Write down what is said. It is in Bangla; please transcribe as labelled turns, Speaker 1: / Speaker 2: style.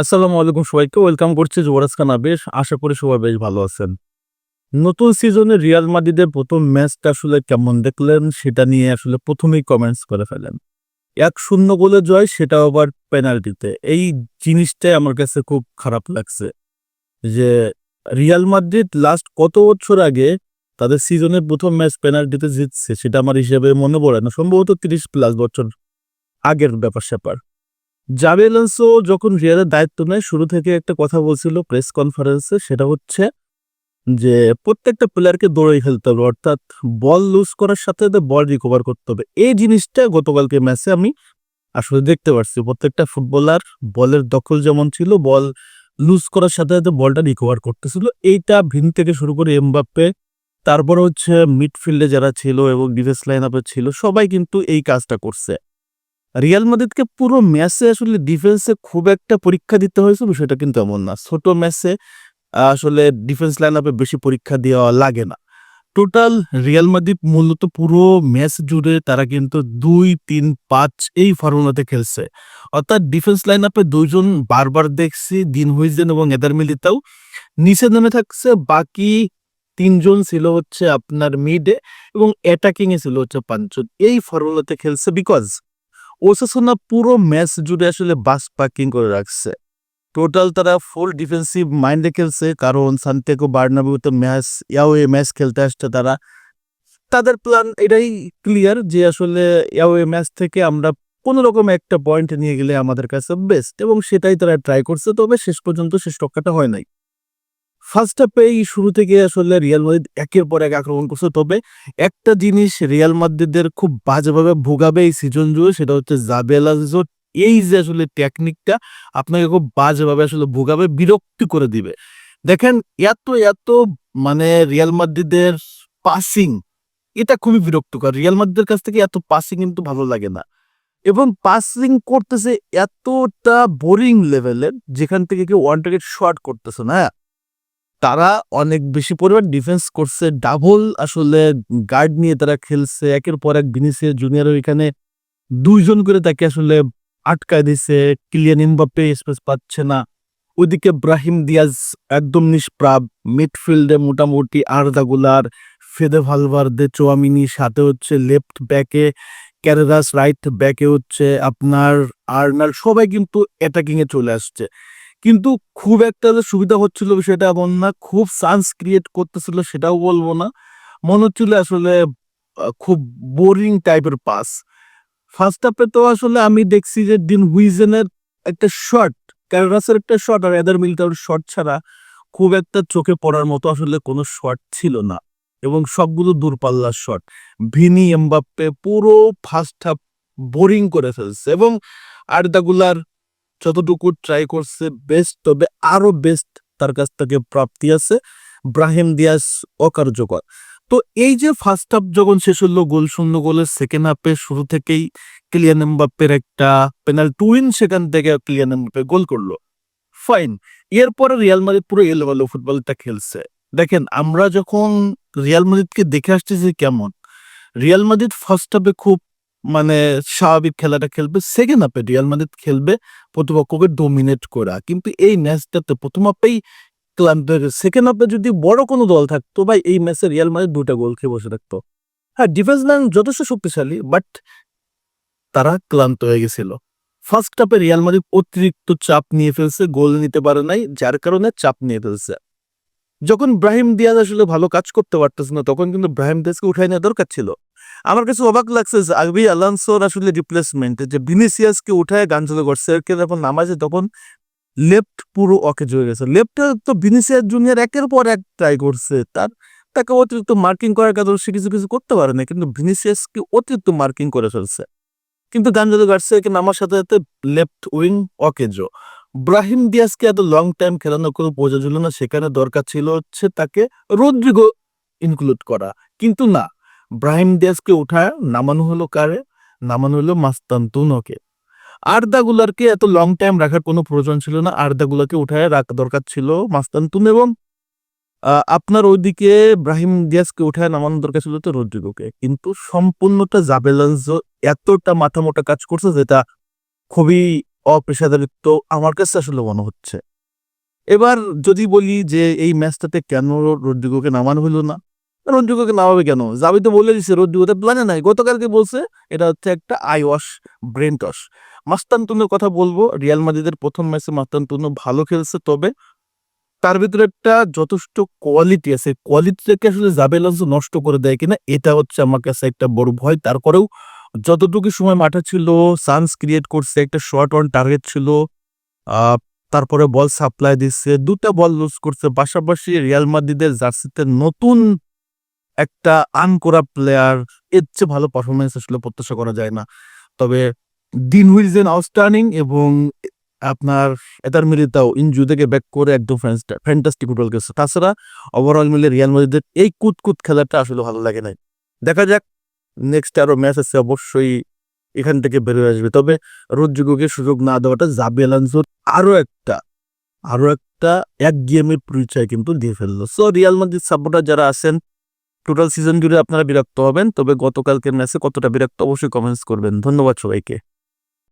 Speaker 1: আসসালামু আলাইকুম সবাইকে, ওয়েলকাম করছি যুবরাজ খান আবেশ। আশা করি সবাই বেশ ভালো আছেন। নতুন সিজনে রিয়াল মাদ্রিদের প্রথম ম্যাচটা আসলে কেমন দেখলেন সেটা নিয়ে আসলে প্রথমেই কমেন্টস করে ফেলেন। এক শূন্য গোলে জয়, সেটা আবার পেনাল্টিতে এই জিনিসটাই আমার কাছে খুব খারাপ লাগছে যে রিয়াল মাদ্রিদ লাস্ট কত বছর আগে তাদের সিজনের প্রথম ম্যাচ পেনাল্টিতে জিতছে, সেটা আমার হিসেবে মনে পড়ে না। সম্ভবত তিরিশ প্লাস বছর আগের ব্যাপার স্যাপার আলোনসো যখন রিয়ালের দায়িত্ব নেয়, শুরু থেকে একটা কথা বলছিল প্রেস কনফারেন্সে, সেটা হচ্ছে যে প্রত্যেকটা প্লেয়ারকে দৌড়ে খেলতে হবে, অর্থাৎ বল লুজ করার সাথে সাথে বল রিকভার করতে হবে। এই জিনিসটা গতকালকে ম্যাচে আমি আসলে দেখতে পারছি। প্রত্যেকটা ফুটবলার বলের দখল যেমন ছিল বল লুজ করার সাথে সাথে বলটা রিকভার করতেছিল। এইটা ভিন থেকে শুরু করে এমবাপ্পে, তারপর হচ্ছে মিডফিল্ডে যারা ছিল এবং ডিফেন্স লাইন আপে ছিল, সবাই কিন্তু এই কাজটা করছে। রিয়াল মাদ্রিদকে পুরো ম্যাচে আসলে ডিফেন্সে খুব একটা পরীক্ষা দিতে হয়েছে, বিষয়টা কিন্তু এমন না। ছোট ম্যাচে আসলে ডিফেন্স লাইন আপে বেশি পরীক্ষা দেওয়া লাগে না। টোটাল রিয়াল মাদ্রিদ মূলত পুরো ম্যাচ জুড়ে তারা কিন্তু দুই, তিন, পাঁচ এই ফর্মুলাতে খেলছে। অর্থাৎ ডিফেন্স লাইন আপে দুইজন বারবার দেখছি দিন হুইজেন এবং এদার মিলিতাও নিচে নেমে থাকছে, বাকি তিনজন ছিল হচ্ছে আপনার মিডে এবং অ্যাটাকিং এ ছিল হচ্ছে পাঁচজন। এই ফর্মুলাতে খেলছে বিকজ ওসাসোনা পুরো ম্যাচ জুড়ে আসলে বাস পার্কিং করে রাখছে। টোটাল তারা ফুল ডিফেন্সিভ মাইন্ডে খেলছে, কারণ সান্তিয়াগো বার্নাবিউতে ম্যাচ, ইয়াওয়ে ম্যাচ খেলতে আসছে তারা। তাদের প্ল্যান এটাই ক্লিয়ার যে আসলে ইয়াওয়ে ম্যাচ থেকে আমরা কোনো রকম একটা পয়েন্ট নিয়ে গেলে আমাদের কাছে বেস্ট এবং সেটাই তারা ট্রাই করছে, তবে শেষ পর্যন্ত শেষ রক্ষাটা হয় নাই। ফার্স্ট হাফে এই শুরু থেকে আসলে রিয়াল মাদ্রিদ একের পর এক আক্রমণ করছে। তবে একটা জিনিস রিয়াল মাদ্রিদের খুব বাজেভাবে ভোগাবে এই সিজন জুড়ে, সেটা হচ্ছে জাবেলাজোর এই যে আসলে টেকনিকটা আপনাকে খুব বাজেভাবে আসলে ভোগাবে, বিরক্তি করে দিবে। দেখেন, এত এত মানে রিয়াল মাদ্রিদের পাসিং এটা খুবই বিরক্তকর। রিয়াল মাদ্রিদের কাছ থেকে এত পাসিং কিন্তু ভালো লাগে না। এবং পাসিং করতেছে এতটা বোরিং লেভেলের যেখান থেকে কেউ ওয়ান টার্গেট শর্ট করতেছে না। তারা অনেক বেশি পরিমাণ ডিফেন্স করছে। ডাবল আসলে গার্ড নিয়ে তারা খেলছে। একের পর এক ভিনিসিয়াস জুনিয়র ওইখানে দুইজন করে তাকে আসলে আটকায় দিছে। কিলিয়ান ইমবাপ্পে স্পেস পাচ্ছে না। ওইদিকে ব্রাহিম দিয়াজ একদম নিষ্প্রাপ মিডফিল্ডে মোটামুটি আর্দাগুলার ফেদে ভালভারদে চোয়ামিনি সাথে হচ্ছে লেফট ব্যাকে ক্যারেরাস রাইট ব্যাকে হচ্ছে আপনার আর্নাল সবাই কিন্তু অ্যাটাকিংয়ে চলে আসছে। কিন্তু খুব একটা যে সুবিধা হচ্ছিল সেটা এমন না, খুব চান্স ক্রিয়েট করতেছিল সেটাও বলব না। মনে হচ্ছিল আসলে খুব বোরিং টাইপের পাস ফার্স্ট হাফে তো আসলে আমি দেখছি যে দিন হুইজেনের একটা শট ক্যারাসের একটা শট আর এদার মিলিটার শট ছাড়া খুব একটা চোখে পড়ার মতো আসলে কোনো শট ছিল না। এবং সবগুলো দূরপাল্লার শট ভিনি, এমবাপ্পে পুরো ফার্স্ট হাফ বোরিং করে ফেলছে। এবং আর্দাগুলার যতটুকু ট্রাই করছে বেস্ট তবে আরও বেস্ট তার কাছ থেকে প্রাপ্তি আছে। ব্রাহিম দিয়াস অকার্যকর। তো এই যে ফার্স্ট হাফ যখন শেষ হলো, গোল শূন্য গোলের সেকেন্ড হাফে শুরু থেকেই ক্লিয়ান এমবাপ্পের একটা পেনাল টুইন সেখান থেকে ক্লিয়ান এমবাপ্পে গোল করল। ফাইন এরপরে রিয়াল মাদ্রিদ পুরো এলোমেলো ফুটবলটা খেলছে। দেখেন, আমরা যখন রিয়াল মাদ্রিদকে দেখে আসতেছি কেমন? রিয়াল মাদ্রিদ ফার্স্ট হাফে খুব মানে স্বাভাবিক খেলাটা খেলবে সেকেন্ড হাফে রিয়াল মাদ্রিদ খেলবে, প্রতিপক্ষকে ডোমিনেট করা। কিন্তু এই ম্যাচটাতে প্রথম হাফেই ক্লান্ত সেকেন্ড হাফে যদি বড় কোনো দল থাকতো, ভাই, এই ম্যাচে রিয়াল মাদ্রিদ দুটা গোল খেয়ে বসে থাকতো। হ্যাঁ ডিফেন্স লাইন যথেষ্ট শক্তিশালী বাট তারা ক্লান্ত হয়ে গেছিল। ফার্স্ট হাফে রিয়াল মাদ্রিদ অতিরিক্ত চাপ নিয়ে ফেলছে, গোল নিতে পারে নাই, যার কারণে চাপ নিয়ে ফেলছে। যখন ব্রাহিম দিয়াজ আসলে ভালো কাজ করতে পারতেছে না, তখন কিন্তু ব্রাহিম দিয়াজকে উঠাই নেওয়া দরকার ছিল। আমার কাছে অবাক লাগছে যে আবি আলানসোর আসলে রিপ্লেসমেন্ট যে ভিনিসিয়াসকে উঠায় গানজলো করছে যখন নামাজে তখন লেফট পুরো অকেজ হয়ে গেছে। লেফটে তো ভিনিসিয়াস জুনিয়র একের পর এক ট্রাই করছে। তার, তাকে অতিরিক্ত মার্কিং করার কারণে সে কিছু কিছু করতে পারে না কিন্তু ভিনিসিয়াসকে অতিরিক্ত মার্কিং করে ফেলছে। কিন্তু গানজলো গার্সিয়াকে নামার সাথে সাথে লেফট উইং অকেজো। ব্রাহিম দিয়াসকে এত লং টাইম খেলানো কোনো প্রয়োজন ছিল না, সেখানে দরকার ছিল হচ্ছে তাকে রদ্রিগো ইনক্লুড করা। কিন্তু না ব্রাহিম দিয়াসকে উঠায়, নামানো হলো কারে? নামানো হলো মাস্তান্তুনকে। আর্দাগুলারকে এত লং টাইম রাখার কোনো প্রয়োজন ছিল না, আর্দাগুলাকে উঠায় রাখা দরকার ছিল মাস্তান্তুন এবং আপনার ওইদিকে ব্রাহিম দিয়াসকে উঠায় নামানো দরকার ছিল তো রদ্রিগোকে। কিন্তু সম্পূর্ণটা জাবেলান্স এতটা মাথা মোটা কাজ করছে যেটা খুবই অপেশাদারিত্ব আমার কাছে আসলে মনে হচ্ছে। এবার যদি বলি যে এই ম্যাচটাতে কেন রদ্রিগোকে নামানো হলো না রদ্রিগোকে নামাবে কেন? যাবি তো বলে দিচ্ছে রদ্রিগোতে প্ল্যানে নাই। গতকালকে বলছে, এটা হচ্ছে একটা আই ওয়াশ ব্রেন টস মাস্তানতুনের কথা বলব, রিয়াল মাদ্রিদের প্রথম ম্যাচে মাস্তানতুনো ভালো খেলছে, তবে তার ভিতরে একটা যথেষ্ট কোয়ালিটি আছে। কোয়ালিটিটাকে আসলে জাবেলান্স নষ্ট করে দেয় কিনা, এটা হচ্ছে আমার কাছে একটা বড় ভয়। তারপরেও যতটুকু সময় মাঠে ছিল চান্স ক্রিয়েট করছে, একটা শর্ট অন টার্গেট ছিল তারপরে বল সাপ্লাই দিচ্ছে, দুটা বল লুজ করছে। পাশাপাশি রিয়াল মাদ্রিদের জার্সিতে নতুন একটা আনকোরা প্লেয়ার এর চেয়ে ভালো পারফরমেন্স আসলে প্রত্যাশা করা যায় না। তবে দিন হুইজেন আউটস্টার্নিং এবং আপনার এটার মিলিতাও ইনজু থেকে ব্যাক করে একদম ফ্যান্টাস্টিক ফুটবল খেলছে। তাছাড়া ওভারঅল মিলে রিয়াল মাদ্রিদের এই কুতকুত খেলাটা আসলে ভালো লাগে নাই। দেখা যাক নেক্সট আরও ম্যাচ আছে অবশ্যই এখান থেকে বেরোয় আসবে। তবে রোদ্রিগোকে সুযোগ না দেওয়াটা জাবি আলানসোর আরও একটা আরও একটা এক গেমের পরিচয় কিন্তু দিয়ে ফেলল। সো রিয়াল মাদ্রিদ সাপোর্টার যারা আছেন টোটাল সিজন জুড়ে আপনারা বিরক্ত হবেন, তবে গতকালকের ম্যাচে কতটা বিরক্ত অবশ্যই কমেন্টস করবেন। ধন্যবাদ সবাইকে।